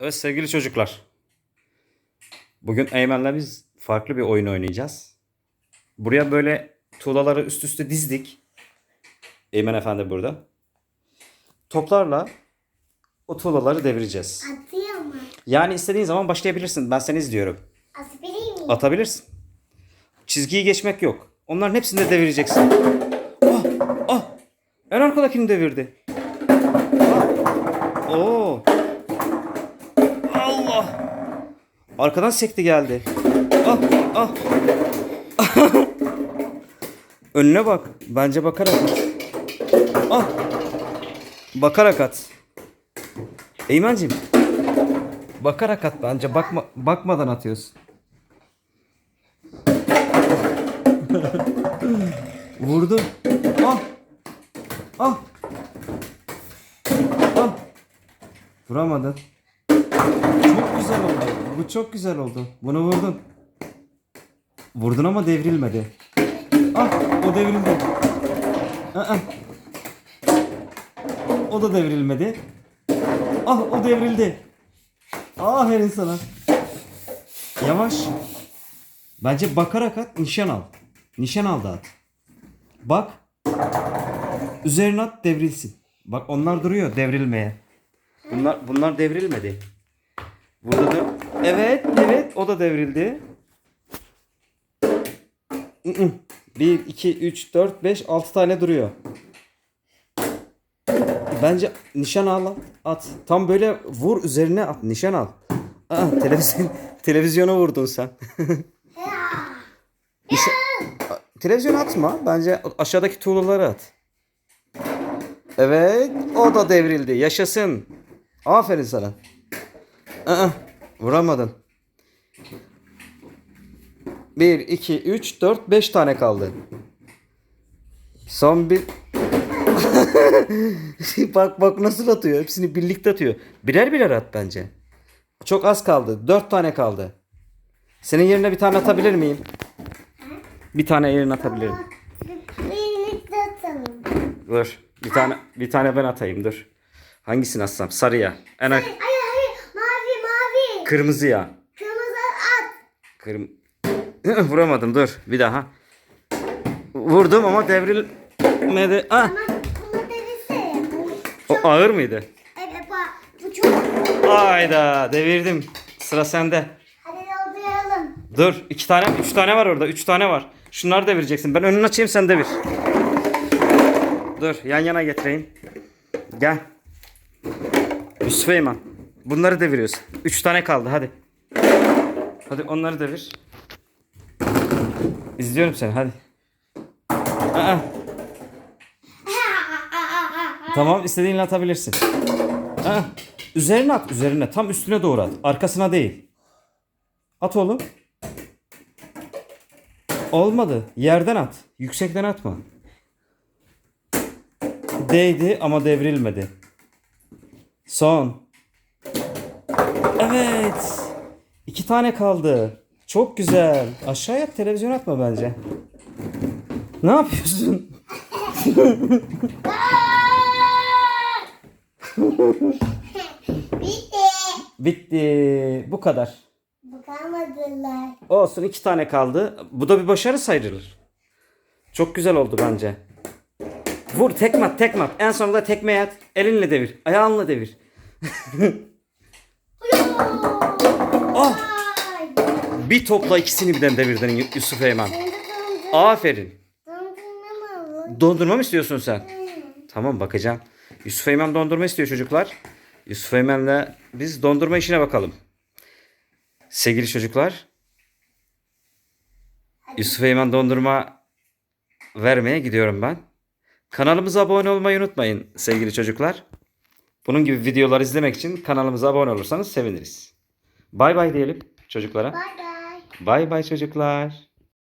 Evet sevgili çocuklar. Bugün Eymen'le biz farklı bir oyun oynayacağız. Buraya böyle tuğlaları üst üste dizdik. Eymen Efendi burada. Toplarla o tuğlaları devireceğiz. Atıyor mu? Yani istediğin zaman başlayabilirsin. Ben seni izliyorum. Asbileyim mi? Atabilirsin. Çizgiyi geçmek yok. Onların hepsini de devireceksin. Ah, ah. En arkadakini devirdi. Ah. Oo. Allah. Arkadan sekti geldi. Ah, ah. Önüne bak. Bence bakarak at. Ah. Bakarak at. Eymen'cim. Bakarak at bence. Bakma, bakmadan atıyorsun. Vurdu. Ah. Ah. Ah. Vuramadın. Çok güzel oldu. Bu çok güzel oldu. Bunu vurdun. Vurdun ama devrilmedi. Ah o devrildi. Aa. O da devrilmedi. Ah o devrildi. Aferin sana. Yavaş. Bence bakarak at, nişan al. Nişan al da at. Bak. Üzerine at devrilsin. Bak onlar duruyor devrilmeye. Bunlar bunlar devrilmedi. Burada da evet evet o da devrildi. 1 2 3 4 5 6 tane duruyor. Bence nişan al at. Tam böyle vur üzerine at nişan al. Aa, televizyon televizyona vurdun sen. Nişan, televizyon atma. Bence aşağıdaki tuğlaları at. Evet. O da devrildi. Yaşasın. Aferin sana. Aa, vuramadın. 1, 2, 3, 4, 5 tane kaldı. Son bir... bak bak nasıl atıyor. Hepsini birlikte atıyor. Birer birer at bence. Çok az kaldı. 4 tane kaldı. Senin yerine bir tane atabilir miyim? Bir tane yerine atabilirim. Birlikte atalım. Dur. Bir tane bir tane ben atayım dur. Hangisini atsam? Sarıya. En kırmızıya. Kırmızı at. Kırm Vuramadım dur. Bir daha. Vurdum ama devrilmedi. Ah, Ama bunu devirse. o ağır mıydı? Evet bak bu çok. Ayda devirdim. Sıra sende. Hadi dolduralım. Dur. iki tane, üç tane var orada. Üç tane var. Şunları devireceksin. Ben önünü açayım sen devir. Dur. Yan yana getireyim. Gel. Yusuf Eyman. Bunları deviriyorsun. Üç tane kaldı. Hadi. Hadi onları devir. İzliyorum seni. Hadi. Aa. Tamam. istediğinle atabilirsin. Aa. Üzerine at. Üzerine. Tam üstüne doğru at. Arkasına değil. At oğlum. Olmadı. Yerden at. Yüksekten atma. Değdi ama devrilmedi. Son. Evet. İki tane kaldı. Çok güzel. Aşağıya televizyon atma bence. Ne yapıyorsun? Bitti. Bitti. Bu kadar. Bakamadılar. Olsun iki tane kaldı. Bu da bir başarı sayılır. Çok güzel oldu bence. Vur tekme at tekme at. En sonunda tekmeyi at. Elinle devir. Ayağınla devir. Ah! Bir topla ikisini birden devirdin Yusuf dondurma. Aferin. Dondurma mı istiyorsun sen? Tamam bakacağım. Yusuf Eymen dondurma istiyor çocuklar. Yusuf Eymen'le biz dondurma işine bakalım. Sevgili çocuklar. Yusuf Eymen dondurma vermeye gidiyorum ben. Kanalımıza abone olmayı unutmayın sevgili çocuklar. Bunun gibi videolar izlemek için kanalımıza abone olursanız seviniriz. Bay bay diyelim çocuklara. Bye bye. Bay bay çocuklar.